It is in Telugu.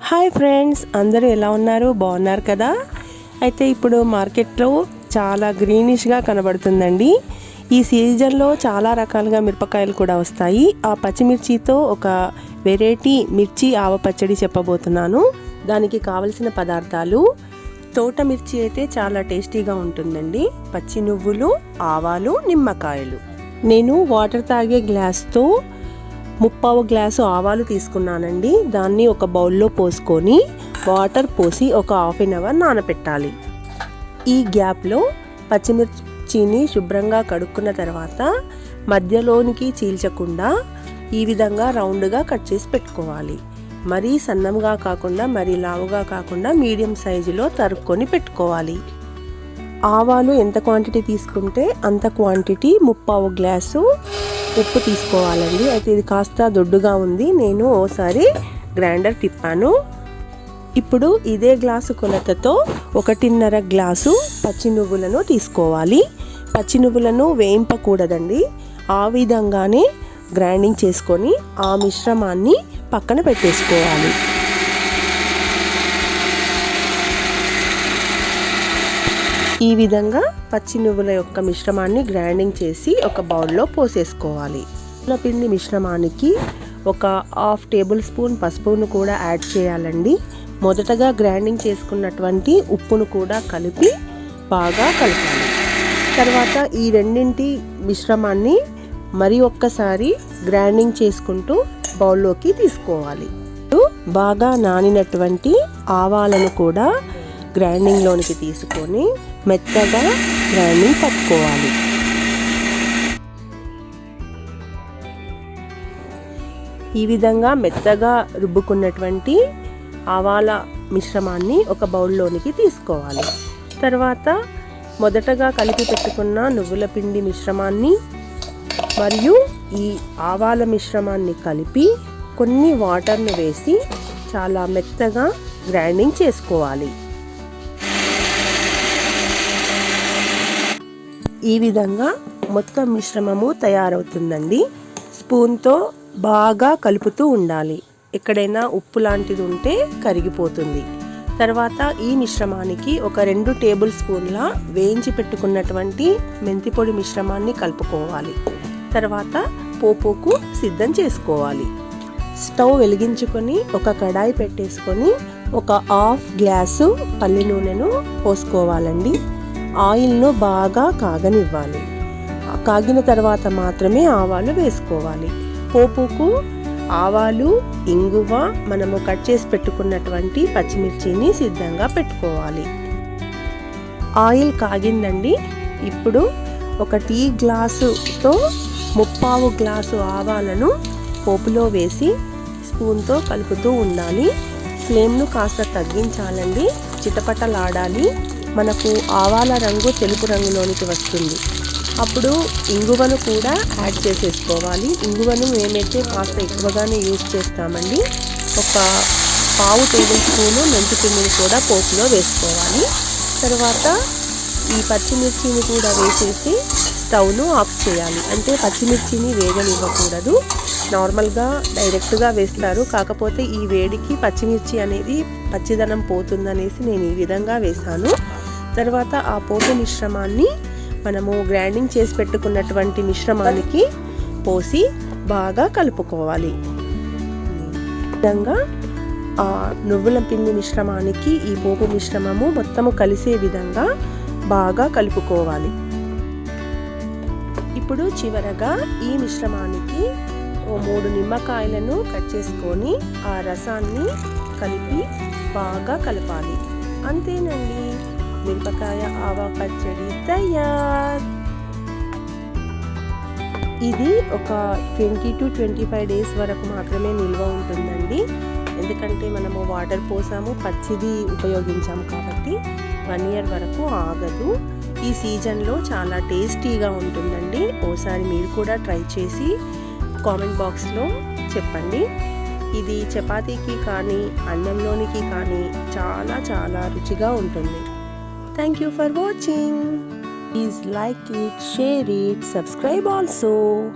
హాయ్ ఫ్రెండ్స్ అందరూ ఎలా ఉన్నారు? బాగున్నారు కదా? అయితే ఇప్పుడు మార్కెట్లో చాలా గ్రీనిష్గా కనబడుతుందండి. ఈ సీజన్లో చాలా రకాలుగా మిరపకాయలు కూడా వస్తాయి. ఆ పచ్చిమిర్చితో ఒక వెరైటీ మిర్చి ఆవ పచ్చడి చెప్పబోతున్నాను. దానికి కావలసిన పదార్థాలు తోట మిర్చి అయితే చాలా టేస్టీగా ఉంటుందండి. పచ్చి నువ్వులు ఆవాలు నిమ్మకాయలు. నేను వాటర్ తాగే గ్లాస్తో ముప్పావు గ్లాసు ఆవాలు తీసుకున్నానండి. దాన్ని ఒక బౌల్లో పోసుకొని వాటర్ పోసి ఒక హాఫ్ అన్ అవర్ నానపెట్టాలి. ఈ గ్యాప్లో పచ్చిమిర్చిని శుభ్రంగా కడుక్కున్న తర్వాత మధ్యలోనికి చీల్చకుండా ఈ విధంగా రౌండ్గా కట్ చేసి పెట్టుకోవాలి. మరీ సన్నంగా కాకుండా మరీ లావుగా కాకుండా మీడియం సైజులో తరుక్కొని పెట్టుకోవాలి. ఆవాలు ఎంత క్వాంటిటీ తీసుకుంటే అంత క్వాంటిటీ ముప్పావు గ్లాసు ఉప్పు తీసుకోవాలండి. అయితే ఇది కాస్త దొడ్డుగా ఉంది. నేను ఓసారి గ్రైండర్ తిప్పాను. ఇప్పుడు ఇదే గ్లాసు కొలతతో ఒకటిన్నర గ్లాసు పచ్చి నువ్వులను తీసుకోవాలి. పచ్చి నువ్వులను వేయింపకూడదండి. ఆ విధంగానే గ్రైండింగ్ చేసుకొని ఆ మిశ్రమాన్ని పక్కన పెట్టేసుకోవాలి. ఈ విధంగా పచ్చి నువ్వుల యొక్క మిశ్రమాన్ని గ్రైండింగ్ చేసి ఒక బౌల్లో పోసేసుకోవాలి. పిండి మిశ్రమానికి ఒక హాఫ్ టేబుల్ స్పూన్ పసుపును కూడా యాడ్ చేయాలండి. మొదటగా గ్రైండింగ్ చేసుకున్నటువంటి ఉప్పును కూడా కలిపి బాగా కలపాలి. తర్వాత ఈ రెండింటి మిశ్రమాన్ని మరి ఒక్కసారి గ్రైండింగ్ చేసుకుంటూ బౌల్లోకి తీసుకోవాలి. బాగా నానినటువంటి ఆవాలను కూడా గ్రైండింగ్లోనికి తీసుకొని మెత్తగా గ్రైండింగ్ పట్టుకోవాలి. ఈ విధంగా మెత్తగా రుబ్బుకున్నటువంటి ఆవాల మిశ్రమాన్ని ఒక బౌల్లోనికి తీసుకోవాలి. తర్వాత మొదటగా కలిపి పెట్టుకున్న నువ్వుల పిండి మిశ్రమాన్ని మరియు ఈ ఆవాల మిశ్రమాన్ని కలిపి కొన్ని వాటర్ను వేసి చాలా మెత్తగా గ్రైండింగ్ చేసుకోవాలి. ఈ విధంగా మొత్తం మిశ్రమము తయారవుతుందండి. స్పూన్తో బాగా కలుపుతూ ఉండాలి. ఎక్కడైనా ఉప్పు లాంటిది ఉంటే కరిగిపోతుంది. తర్వాత ఈ మిశ్రమానికి ఒక రెండు టేబుల్ స్పూన్ల వేయించి పెట్టుకున్నటువంటి మెంతి పొడి మిశ్రమాన్ని కలుపుకోవాలి. తర్వాత పోపుకు సిద్ధం చేసుకోవాలి. స్టవ్ వెలిగించుకొని ఒక కడాయి పెట్టేసుకొని ఒక హాఫ్ గ్లాసు పల్లి నూనెను పోసుకోవాలండి. ఆయిల్ను బాగా కాగనివ్వాలి. కాగిన తర్వాత మాత్రమే ఆవాలు వేసుకోవాలి. పోపుకు ఆవాలు ఇంగువ మనము కట్ చేసి పెట్టుకున్నటువంటి పచ్చిమిర్చిని సిద్ధంగా పెట్టుకోవాలి. ఆయిల్ కాగిందండి. ఇప్పుడు ఒక టీ గ్లాసుతో ముప్పావు గ్లాసు ఆవాలను పోపులో వేసి స్పూన్తో కలుపుతూ ఉండాలి. ఫ్లేమ్ను కాస్త తగ్గించాలండి. చిటపటలాడాలి. మనకు ఆవాల రంగు తెలుపు రంగులోనికి వస్తుంది. అప్పుడు ఇంగువను కూడా యాడ్ చేసేసుకోవాలి. ఇంగువను మేమైతే కాస్త ఎక్కువగానే యూజ్ చేస్తామండి. ఒక పావు టేబుల్ స్పూను మెంతి పిండిని కూడా పోపులో వేసుకోవాలి. తర్వాత ఈ పచ్చిమిర్చిని కూడా వేసేసి స్టవ్ను ఆఫ్ చేయాలి. అంటే పచ్చిమిర్చిని వేగనివ్వకూడదు. నార్మల్గా డైరెక్ట్గా వేస్తారు. కాకపోతే ఈ వేడికి పచ్చిమిర్చి అనేది పచ్చిదనం పోతుందనేసి నేను ఈ విధంగా వేశాను. తర్వాత ఆ పోపు మిశ్రమాన్ని మనము గ్రైండింగ్ చేసి పెట్టుకున్నటువంటి మిశ్రమానికి పోసి బాగా కలుపుకోవాలి. విధంగా ఆ నువ్వుల పిండి మిశ్రమానికి ఈ పోపు మిశ్రమము మొత్తము కలిసే విధంగా బాగా కలుపుకోవాలి. ఇప్పుడు చివరగా ఈ మిశ్రమానికి ఓ మూడు నిమ్మకాయలను కట్ చేసుకొని ఆ రసాన్ని కలిపి బాగా కలపాలి. అంతేనండి? మిరపకాయ ఆవా పచ్చడి తయార్. ఇది ఒక twenty two twenty five days వరకు మాత్రమే నిల్వ ఉంటుందండి. ఎందుకంటే మనము వాటర్ పోసాము పచ్చిది ఉపయోగించాము కాబట్టి వన్ ఇయర్ వరకు ఆగదు. ఈ సీజన్లో చాలా టేస్టీగా ఉంటుందండి. ఓసారి మీరు కూడా ట్రై చేసి కామెంట్ బాక్స్లో చెప్పండి. ఇది చపాతీకి కానీ అన్నంలోనికి కానీ చాలా చాలా రుచిగా ఉంటుంది. Thank you for watching. Please like it, share it, subscribe also.